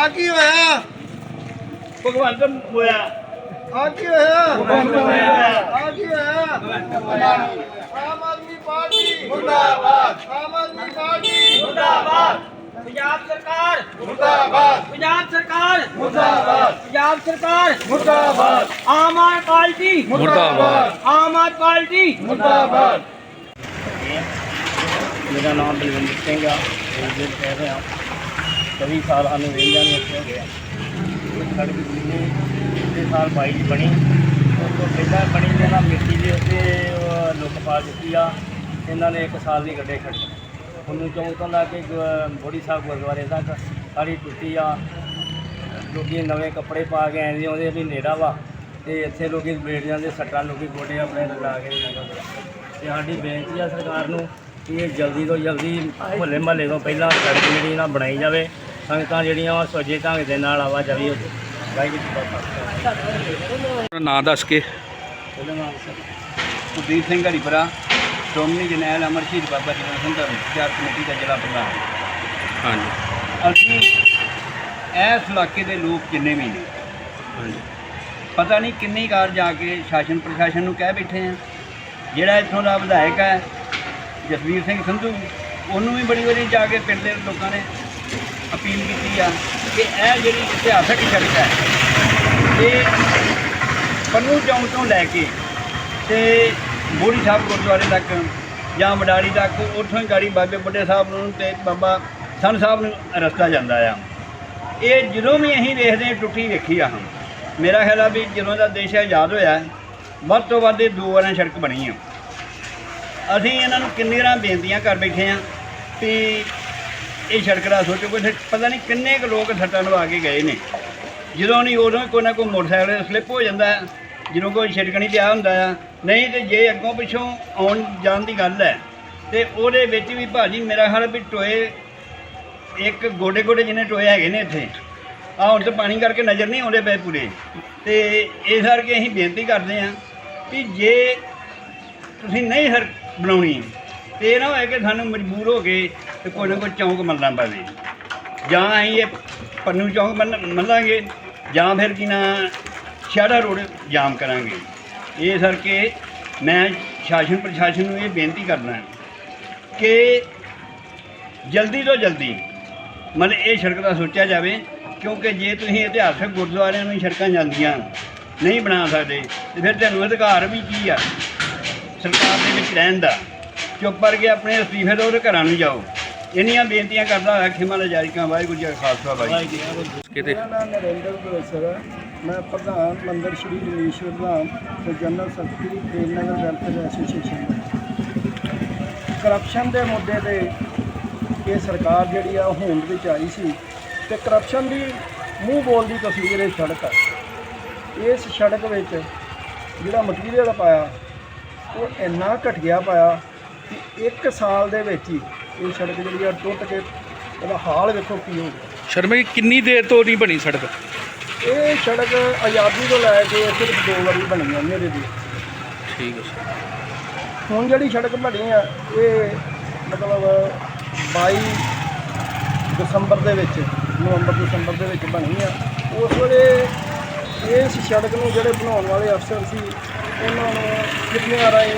ਆ ਕੀ ਹੋਇਆ ਭਗਵੰਤ ਹੋਇਆ ਆ ਕੀ ਹੋਇਆ ਭਗਵੰਤ ਹੋਇਆ ਆ ਕੀ ਹੋਇਆ ਆਮ ਆਦਮੀ ਪਾਰਟੀ ਮੁਰਦਾਬਾਦ ਆਮ ਆਦਮੀ ਪਾਰਟੀ ਮੁਰਦਾਬਾਦ ਪੰਜਾਬ ਸਰਕਾਰ ਮੁਰਦਾਬਾਦ ਪੰਜਾਬ ਸਰਕਾਰ ਮੁਰਦਾਬਾਦ ਪੰਜਾਬ ਸਰਕਾਰ ਮੁਰਦਾਬਾਦ ਆਮ ਆਦਮੀ ਪਾਰਟੀ ਮੁਰਦਾਬਾਦ ਆਮ ਆਦਮੀ ਪਾਰਟੀ ਮੁਰਦਾਬਾਦ ਮੇਰਾ ਨਾਮ ਬਲਵਿੰਦਰ ਸਿੰਘ ਆ ਰੇਲਵੇ ਕਹਿ ਰਿਹਾ 24 ਸਾਲ ਸਾਨੂੰ ਵੇਂਦਿਆਂ ਨੂੰ ਇੱਥੇ ਹੋ। ਗਿਆ ਸੜਕ ਜਿੰਨੀ ਪਿਛਲੇ ਸਾਲ ਬਾਈ ਦੀ ਬਣੀ, ਉਸ ਤੋਂ ਪਹਿਲਾਂ ਬਣੀ ਦੇ ਨਾਲ ਮਿੱਟੀ ਦੇ ਉੱਤੇ ਲੁੱਕ ਪਾ ਦਿੱਤੀ ਆ, ਇਹਨਾਂ ਨੇ ਇੱਕ ਸਾਲ ਦੀ ਗੱਡੇ ਖੜੀ। ਉਹਨੂੰ ਚੌਂਕ ਤੋਂ ਲਾ ਕੇ ਬੋੜੀ ਸਾਹਿਬ ਗੁਰਦੁਆਰੇ ਤੱਕ ਸਾਰੀ ਟੁੱਟੀ ਆ। ਲੋਕੀ ਨਵੇਂ ਕੱਪੜੇ ਪਾ ਕੇ ਆਏ ਨੇ, ਉਹਦੇ ਵੀ ਨੇੜਾ ਵਾ। ਤੇ ਇੱਥੇ ਲੋਕੀ ਬੈਠ ਜਾਂਦੇ, ਸੱਟਾਂ ਲੋਕੀ ਗੋਡੇ ਆਪਣੇ ਲਾ ਕੇ ਜਾਂਦੇ ਤੇ ਸਾਡੀ ਬੇਨਤੀ ਆ ਸਰਕਾਰ ਨੂੰ ਕਿ ਇਹ ਜਲਦੀ ਤੋਂ ਜਲਦੀ ਮੁਹੱਲੇ ਮਹੱਲੇ ਤੋਂ ਪਹਿਲਾਂ ਸੜਕ ਜਿਹੜੀ ਨਾ ਬਣਾਈ ਜਾਵੇ। ਸੰਗਤਾਂ ਜਿਹੜੀਆਂ ਵਾ ਸੋਜੇ ਢੰਗ ਦੇ ਨਾਲ ਆਵਾਜਾਈ ਹੋ ਜਾਵੇ ਵਾਹਿਗੁਰੂ ਜੀ ਕਾ ਖਾਲਸਾ। ਆਪਣਾ ਨਾਂ ਦੱਸ ਕੇ। ਚਲੋ ਨਾਮ ਸਰ ਸੁਦੀਪ ਸਿੰਘ ਹਰੀਪੁਰਾ ਸ਼੍ਰੋਮਣੀ ਜਰਨੈਲ ਅਮਰ ਸ਼ਹੀਦ ਬਾਬਾ ਜੀਵਨ ਸਿੰਘ ਧਰਮ ਪ੍ਰਚਾਰ ਕਮੇਟੀ ਦਾ ਜ਼ਿਲ੍ਹਾ ਪ੍ਰਧਾਨ। ਹਾਂਜੀ। ਅਸੀਂ ਇਸ ਇਲਾਕੇ ਦੇ ਲੋਕ ਜਿੰਨੇ ਵੀ ਨੇ ਹਾਂਜੀ। ਪਤਾ ਨਹੀਂ ਕਿੰਨੀ ਵਾਰ ਜਾ ਕੇ ਸ਼ਾਸਨ ਪ੍ਰਸ਼ਾਸਨ ਨੂੰ ਕਹਿ ਬੈਠੇ ਆ। ਜਿਹੜਾ ਇੱਥੋਂ ਦਾ ਵਿਧਾਇਕ ਹੈ ਜਸਵੀਰ ਸਿੰਘ ਸੰਧੂ ਉਹਨੂੰ ਵੀ ਬੜੀ ਵਾਰੀ ਜਾ ਕੇ ਪਿੰਡ ਦੇ ਲੋਕਾਂ ਨੇ ਅਪੀਲ ਕੀਤੀ ਆ ਕਿ ਇਹ ਜਿਹੜੀ ਇਤਿਹਾਸਕ ਸੜਕ ਹੈ, ਇਹ ਪੰਨੂ ਚੌਂਕ ਤੋਂ ਲੈ ਕੇ ਤੇ ਬੋੜੀ ਸਾਹਿਬ ਗੁਰਦੁਆਰੇ ਤੱਕ ਜਾਂ ਮਡਾਲੀ ਤੱਕ, ਉੱਥੋਂ ਹੀ ਗਾੜੀ ਬਾਬੇ ਬੁੱਢੇ ਸਾਹਿਬ ਨੂੰ ਤੇ ਬਾਬਾ ਸੰਨ ਸਾਹਿਬ ਨੂੰ ਰਸਤਾ ਜਾਂਦਾ ਆ। ਇਹ ਜਦੋਂ ਵੀ ਅਸੀਂ ਵੇਖਦੇ ਹਾਂ, ਟੁੱਟੀ ਵੇਖੀ ਆ ਹਾਂ ਮੇਰਾ ਖਿਆਲ ਆ ਵੀ ਜਦੋਂ ਦਾ ਦੇਸ਼ ਆਜ਼ਾਦ ਹੋਇਆ, ਵੱਧ ਤੋਂ ਵੱਧ ਇਹ ਦੋ ਵਾਰਾਂ ਸੜਕ ਬਣੀ ਆ। ਅਸੀਂ ਇਹਨਾਂ ਨੂੰ ਕਿੰਨੀ ਵਾਰਾਂ ਬੇਨਤੀਆਂ ਕਰ ਬੈਠੇ ਆ ਵੀ ਇਹ ਸੜਕ ਸੋਚੋ ਕੋਈ ਪਤਾ ਨਹੀਂ ਕਿੰਨੇ ਕੁ ਲੋਕ ਸੱਟਾਂ ਲਵਾ ਕੇ ਗਏ ਨੇ। ਜਦੋਂ ਨਹੀਂ ਉਦੋਂ ਕੋਈ ਨਾ ਕੋਈ ਮੋਟਰਸਾਈਕਲ ਸਲਿੱਪ ਹੋ ਜਾਂਦਾ ਜਦੋਂ ਕੋਈ ਛਿੜਕਣੀ ਪਿਆ ਹੁੰਦਾ ਆ ਨਹੀਂ ਤੇ ਜੇ ਅੱਗੋਂ ਪਿੱਛੋਂ ਆਉਣ ਜਾਣ ਦੀ ਗੱਲ ਹੈ, ਤੇ ਉਹਦੇ ਵਿੱਚ ਵੀ ਭਾਜੀ ਮੇਰਾ ਖਿਆਲ ਵੀ ਟੋਏ ਇੱਕ ਗੋਡੇ ਗੋਡੇ ਜਿਹਨੇ ਟੋਏ ਹੈਗੇ ਨੇ ਇੱਥੇ। ਆ ਹੁਣ ਤਾਂ ਪਾਣੀ ਕਰਕੇ ਨਜ਼ਰ ਨਹੀਂ ਆਉਂਦੇ ਪਏ ਪੂਰੇ। ਤੇ ਇਸ ਕਰਕੇ ਅਸੀਂ ਬੇਨਤੀ ਕਰਦੇ ਹਾਂ ਕਿ ਜੇ ਤੁਸੀਂ ਨਹੀਂ ਸਰ ਬਣਾਉਣੀ ਤੇ ਇਹ ਨਾ ਹੋਇਆ ਕਿ ਸਾਨੂੰ ਮਜਬੂਰ ਹੋ ਕੇ ਤੇ ਕੋਈ ਨਾ ਕੋਈ ਚੌਂਕ ਮੰਨਣਾ ਪਵੇ। ਜਾਂ ਅਸੀਂ ਇਹ ਪੰਨੂ ਚੌਂਕ ਮੰਨ- ਮੰਨਾਂਗੇ, ਜਾਂ ਫਿਰ ਕੀ ਨਾ, ਸ਼ਹਿਰਾ ਰੋਡ ਜਾਮ ਕਰਾਂਗੇ। ਇਹ ਸਰ ਕਿ ਮੈਂ ਸ਼ਾਸਨ ਪ੍ਰਸ਼ਾਸਨ ਨੂੰ ਇਹ ਬੇਨਤੀ ਕਰਦਾ ਕਿ ਜਲਦੀ ਤੋਂ ਜਲਦੀ ਮਤਲਬ ਇਹ ਸੜਕ ਦਾ ਸੋਚਿਆ ਜਾਵੇ, ਕਿਉਂਕਿ ਜੇ ਤੁਸੀਂ ਇਤਿਹਾਸਕ ਗੁਰਦੁਆਰਿਆਂ ਨੂੰ ਸੜਕਾਂ ਜਾਂਦੀਆਂ ਨਹੀਂ ਬਣਾ ਸਕਦੇ, ਤੇ ਫਿਰ ਤੁਹਾਨੂੰ ਅਧਿਕਾਰ ਵੀ ਕੀ ਆ? ਸਰਕਾਰ ਦੇ ਵਿੱਚ ਰਹਿਣ ਦਾ। ਚੁੱਪ ਕਰਕੇ ਆਪਣੇ ਅਸਤੀਫੇ ਤੋਂ ਉਹਦੇ ਘਰਾਂ ਨੂੰ ਜਾਓ। ਇੰਨੀਆਂ ਬੇਨਤੀਆਂ ਕਰਦਾ ਹੋਇਆ ਖਿਮਾ ਲਜਾਰੀਕਾਂ ਵਾਹਿਗੁਰੂ ਜੀ ਕਾ ਖਾਲਸਾ ਵਾਹਿਗੁਰੂ ਜੀ। ਕਿਤੇ? ਮੇਰਾ ਨਾਮ ਨਰਿੰਦਰ ਪ੍ਰੋਫੈਸਰ ਹੈ। ਮੈਂ ਪ੍ਰਧਾਨ ਮੰਦਰ ਸ਼੍ਰੀ ਰਮੇਸ਼ਵਰ ਧਾਮ ਤੇ general secretary Premnagar welfare association ਦਾ। ਕਰਪਸ਼ਨ ਦੇ ਮੁੱਦੇ ਤੇ ਇਹ ਸਰਕਾਰ ਜਿਹੜੀ ਆ ਹੋਂਦ ਵਿੱਚ ਆਈ ਸੀ ਤੇ ਕਰਪਸ਼ਨ ਦੀ ਮੂੰਹ ਬੋਲ ਦੀ ਤਸਵੀਰ ਇਹ ਸੜਕ ਹੈ ਇਸ ਸੜਕ ਵਿੱਚ ਜਿਹੜਾ ਮਟੀਰੀਅਲ ਪਾਇਆ ਉਹ ਇੰਨਾ ਘਟੀਆ ਪਾਇਆ ਕਿ ਇੱਕ ਸਾਲ ਦੇ ਵਿੱਚ ਹੀ ਇਹ ਸੜਕ ਜਿਹੜੀ ਆ ਟੁੱਟ ਕੇ ਉਹਦਾ ਹਾਲ ਵੇਖੋ ਕੀ ਹੋ ਗਿਆ। ਸ਼ਰਮਾ ਜੀ ਕਿੰਨੀ ਦੇਰ ਤੋਂ ਨਹੀਂ ਬਣੀ ਸੜਕ? ਇਹ ਸੜਕ ਆਜ਼ਾਦੀ ਤੋਂ ਲੈ ਕੇ ਸਿਰਫ ਦੋ ਵਾਰੀ ਬਣੀ ਆ ਮੇਰੇ ਦੀ ਠੀਕ ਹੈ ਸਰ। ਹੁਣ ਜਿਹੜੀ ਸੜਕ ਬਣੀ ਆ ਇਹ ਮਤਲਬ 22 ਦਸੰਬਰ ਦੇ ਵਿੱਚ ਨਵੰਬਰ ਦਸੰਬਰ ਦੇ ਵਿੱਚ ਬਣੀ ਆ। ਉਸ ਵੇਲੇ ਇਸ ਸੜਕ ਨੂੰ ਜਿਹੜੇ ਬਣਾਉਣ ਵਾਲੇ ਅਫਸਰ ਸੀ ਉਹਨਾਂ ਨੂੰ ਚਿੱਠੀਆਂ ਰਾਹੀਂ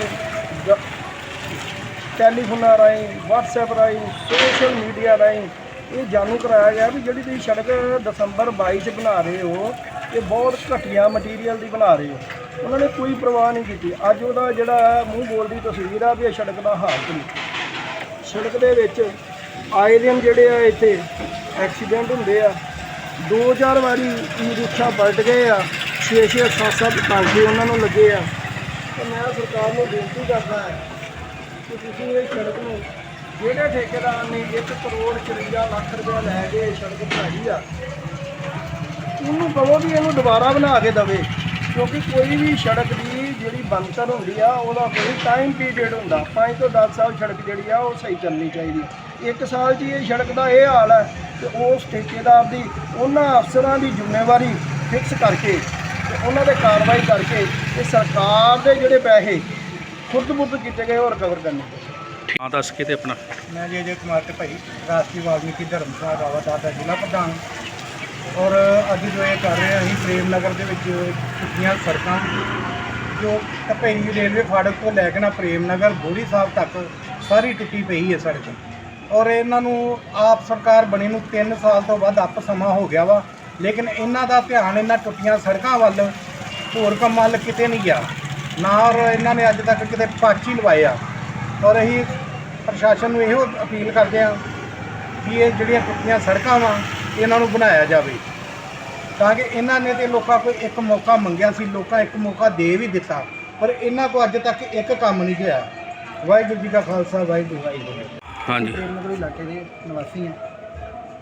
ਟੈਲੀਫੋਨਾਂ ਰਾਹੀਂ, WhatsApp ਰਾਹੀਂ ਸੋਸ਼ਲ ਮੀਡੀਆ ਰਾਹੀਂ ਇਹ ਜਾਣੂ ਕਰਾਇਆ ਗਿਆ ਵੀ ਜਿਹੜੀ ਤੁਸੀਂ ਸੜਕ ਦਸੰਬਰ 22 ਚ ਬਣਾ ਰਹੇ ਹੋ, ਇਹ ਬਹੁਤ ਘਟੀਆ ਮਟੀਰੀਅਲ ਦੀ ਬਣਾ ਰਹੇ ਹੋ। ਉਹਨਾਂ ਨੇ ਕੋਈ ਪਰਵਾਹ ਨਹੀਂ ਕੀਤੀ। ਅੱਜ ਉਹਦਾ ਜਿਹੜਾ ਮੂੰਹ ਬੋਲਦੀ ਤਸਵੀਰ ਆ ਵੀ ਇਹ ਸੜਕ ਦਾ ਹਾਲ ਕੀ ਸੜਕ ਦੇ ਵਿੱਚ ਆਏ ਦਿਨ ਜਿਹੜੇ ਆ ਇੱਥੇ ਐਕਸੀਡੈਂਟ ਹੁੰਦੇ ਆ। ਦੋ ਚਾਰ ਵਾਰੀ ਈ ਰਿਕਸ਼ਾ ਪਲਟ ਗਏ ਆ। 6 6 7 7 ਟਾਂਕੇ ਉਹਨਾਂ ਨੂੰ ਲੱਗੇ ਆ। ਤੇ ਮੈਂ ਸਰਕਾਰ ਨੂੰ ਬੇਨਤੀ ਕਰਦਾ ਹਾਂ ਕਿ ਤੁਸੀਂ ਇਹ ਸੜਕ ਨੂੰ, ਜਿਹੜੇ ਠੇਕੇਦਾਰ ਨੇ 1 ਕਰੋੜ 54 ਲੱਖ ਰੁਪਏ ਲੈ ਕੇ ਇਹ ਸੜਕ ਬਣਾਈ ਆ, ਉਹਨੂੰ ਕਹੋ ਵੀ ਇਹਨੂੰ ਦੁਬਾਰਾ ਬਣਾ ਕੇ ਦਵੇ, ਕਿਉਂਕਿ ਕੋਈ ਵੀ ਸੜਕ ਦੀ ਜਿਹੜੀ ਬਣਤਰ ਹੁੰਦੀ ਆ, ਉਹਦਾ ਕੋਈ ਟਾਈਮ ਪੀਰੀਅਡ ਹੁੰਦਾ। 5 ਤੋਂ 10 ਸਾਲ ਸੜਕ ਜਿਹੜੀ ਆ, ਉਹ ਸਹੀ ਚੱਲਣੀ ਚਾਹੀਦੀ। ਇੱਕ ਸਾਲ 'ਚ ਹੀ ਇਹ ਸੜਕ ਦਾ ਇਹ ਹਾਲ ਹੈ ਤੇ ਉਸ ਠੇਕੇਦਾਰ ਦੀ, ਉਹਨਾਂ ਅਫਸਰਾਂ ਦੀ ਜ਼ਿੰਮੇਵਾਰੀ ਫਿਕਸ ਕਰਕੇ ਤੇ ਉਹਨਾਂ ਦੇ ਕਾਰਵਾਈ ਕਰਕੇ ਤੇ ਸਰਕਾਰ ਦੇ ਜਿਹੜੇ ਪੈਸੇ ਖੁਰਦ-ਬੁਰਦ ਕੀਤੇ ਗਏ ਉਹ ਰਿਕਵਰ ਕਰਨੇ। ਹਾਂ ਦੱਸ ਕੇ ਤੇ ਆਪਣਾ। ਮੈਂ ਜੀ ਅਜੇ ਕੁਮਾਰ ਤੇ ਭਾਈ ਰਾਸ਼ਟਰੀ ਵਾਲਮੀਕੀ ਧਰਮ ਸਭਾ ਰਾਵਾਦਾਰ ਦਾ ਜ਼ਿਲ੍ਹਾ ਪ੍ਰਧਾਨ। ਔਰ ਅੱਜ ਜੋ ਇਹ ਕਰ ਰਹੇ ਹਾਂ ਅਸੀਂ ਪ੍ਰੇਮ ਨਗਰ ਦੇ ਵਿੱਚ ਟੁੱਟੀਆਂ ਸੜਕਾਂ ਜੋ ਟਪੇਰੀ ਰੇਲਵੇ ਫਾਟਕ ਤੋਂ ਲੈ ਕੇ ਨਾ ਪ੍ਰੇਮ ਨਗਰ ਬੋੜੀ ਸਾਹਿਬ ਤੱਕ ਸਾਰੀ ਟੁੱਟੀ ਪਈ ਹੈ ਸੜਕ। ਔਰ ਇਹਨਾਂ ਨੂੰ ਆਪ ਸਰਕਾਰ ਬਣੀ ਨੂੰ 3 ਸਾਲ ਤੋਂ ਵੱਧ ਅੱਪ ਸਮਾਂ ਹੋ ਗਿਆ ਵਾ। ਲੇਕਿਨ ਇਹਨਾਂ ਦਾ ਧਿਆਨ ਇਹਨਾਂ ਟੁੱਟੀਆਂ ਸੜਕਾਂ ਵੱਲ ਹੋਰ ਕੰਮਾਂ ਵੱਲ ਕਿਤੇ ਨਹੀਂ ਗਿਆ। ਨਾ ਔਰ ਇਹਨਾਂ ਨੇ ਅੱਜ ਤੱਕ ਕਿਤੇ ਪਾਚੀ ਹੀ ਲਵਾਏ ਆ। ਔਰ ਅਸੀਂ ਪ੍ਰਸ਼ਾਸਨ ਨੂੰ ਇਹੋ ਅਪੀਲ ਕਰਦੇ ਹਾਂ ਵੀ ਇਹ ਜਿਹੜੀਆਂ ਟੁੱਟੀਆਂ ਸੜਕਾਂ ਵਾ ਇਹਨਾਂ ਨੂੰ ਬਣਾਇਆ ਜਾਵੇ। ਤਾਂ ਕਿ ਇਹਨਾਂ ਨੇ ਤੇ ਲੋਕਾਂ ਕੋਲ ਇੱਕ ਮੌਕਾ ਮੰਗਿਆ ਸੀ ਲੋਕਾਂ ਇੱਕ ਮੌਕਾ ਦੇ ਵੀ ਦਿੱਤਾ। ਪਰ ਇਹਨਾਂ ਕੋ ਅੱਜ ਤੱਕ ਇੱਕ ਕੰਮ ਨਹੀਂ ਹੋਇਆ। ਵਾਹਿਗੁਰੂ ਜੀ ਕਾ ਖਾਲਸਾ ਵਾਹਿਗੁਰੂ ਜੀ ਕੀ ਫਤਿਹ। ਹਾਂਜੀ। ਪ੍ਰੇਮਨਗਰ ਇਲਾਕੇ ਦੇ ਨਿਵਾਸੀ ਹਾਂ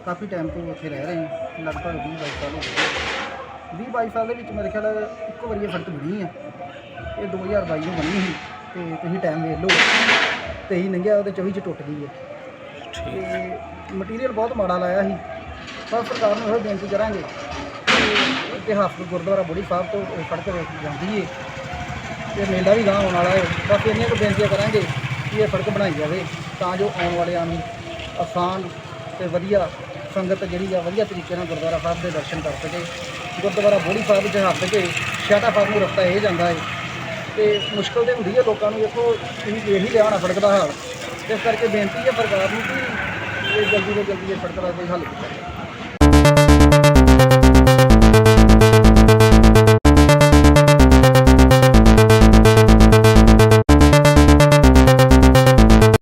ਕਾਫੀ ਟਾਈਮ ਤੋਂ ਉੱਥੇ ਰਹਿ ਰਹੇ ਹਾਂ ਲਗਭਗ 20 22 ਸਾਲ ਹੋ ਗਏ। 20 22 ਸਾਲ ਦੇ ਵਿੱਚ ਮੇਰੇ ਖਿਆਲ ਇੱਕੋ ਵਾਰੀ ਇਹ ਸੜਕ ਬਣੀ ਆ। ਇਹ 2022 ਨੂੰ ਬਣੀ ਸੀ ਤੇ ਤੁਸੀਂ ਟਾਈਮ ਵੇਖ ਲਓ। ਤੇ ਹੀ ਲੰਘਿਆ ਉਹਦੇ 24 ਚ ਟੁੱਟ ਗਈ ਹੈ ਤੇ ਮਟੀਰੀਅਲ ਬਹੁਤ ਮਾੜਾ ਲਾਇਆ ਸੀ। ਪਰ ਸਰਕਾਰ ਨੂੰ ਇਹ ਬੇਨਤੀ ਕਰਾਂਗੇ ਕਿ ਇਤਿਹਾਸਕ ਗੁਰਦੁਆਰਾ ਬੁੜੀ ਸਾਹਿਬ ਤੋਂ ਸੜਕ ਜਾਂਦੀ ਹੈ ਤੇ ਮੇਲਾ ਵੀ ਗਾਂ ਆਉਣ ਵਾਲਾ ਹੈ ਬਸ ਇੰਨੀਆਂ ਕੁ ਬੇਨਤੀਆਂ ਕਰਾਂਗੇ ਕਿ ਇਹ ਸੜਕ ਬਣਾਈ ਜਾਵੇ ਤਾਂ ਜੋ ਆਉਣ ਵਾਲਿਆਂ ਨੂੰ ਆਸਾਨ ਤੇ ਵਧੀਆ ਸੰਗਤ ਜਿਹੜੀ ਆ ਵਧੀਆ ਤਰੀਕੇ ਨਾਲ ਗੁਰਦੁਆਰਾ ਸਾਹਿਬ ਦੇ ਦਰਸ਼ਨ ਕਰ ਸਕੇ। ਗੁਰਦੁਆਰਾ ਬੋੜੀ ਸਾਹਿਬ ਵਿੱਚ ਹੱਥ ਕੇ ਛਾਟਾ ਸਾਹਿਬ ਨੂੰ ਰਸਤਾ ਇਹ ਜਾਂਦਾ ਹੈ ਤੇ ਮੁਸ਼ਕਲ ਤੇ ਹੁੰਦੀ ਹੈ ਲੋਕਾਂ ਨੂੰ, ਦੇਖੋ, ਤੁਸੀਂ ਵੇਖ ਹੀ ਲਿਆ ਹੋਣਾ ਸੜਕ ਦਾ ਹਾਲ। ਇਸ ਕਰਕੇ ਬੇਨਤੀ ਹੈ ਸਰਕਾਰ ਨੂੰ ਕਿ ਇਹ ਜਲਦੀ ਤੋਂ ਜਲਦੀ ਇਹ ਸੜਕ ਦਾ ਕੋਈ ਹੱਲ ਕੀਤਾ ਜਾਵੇ।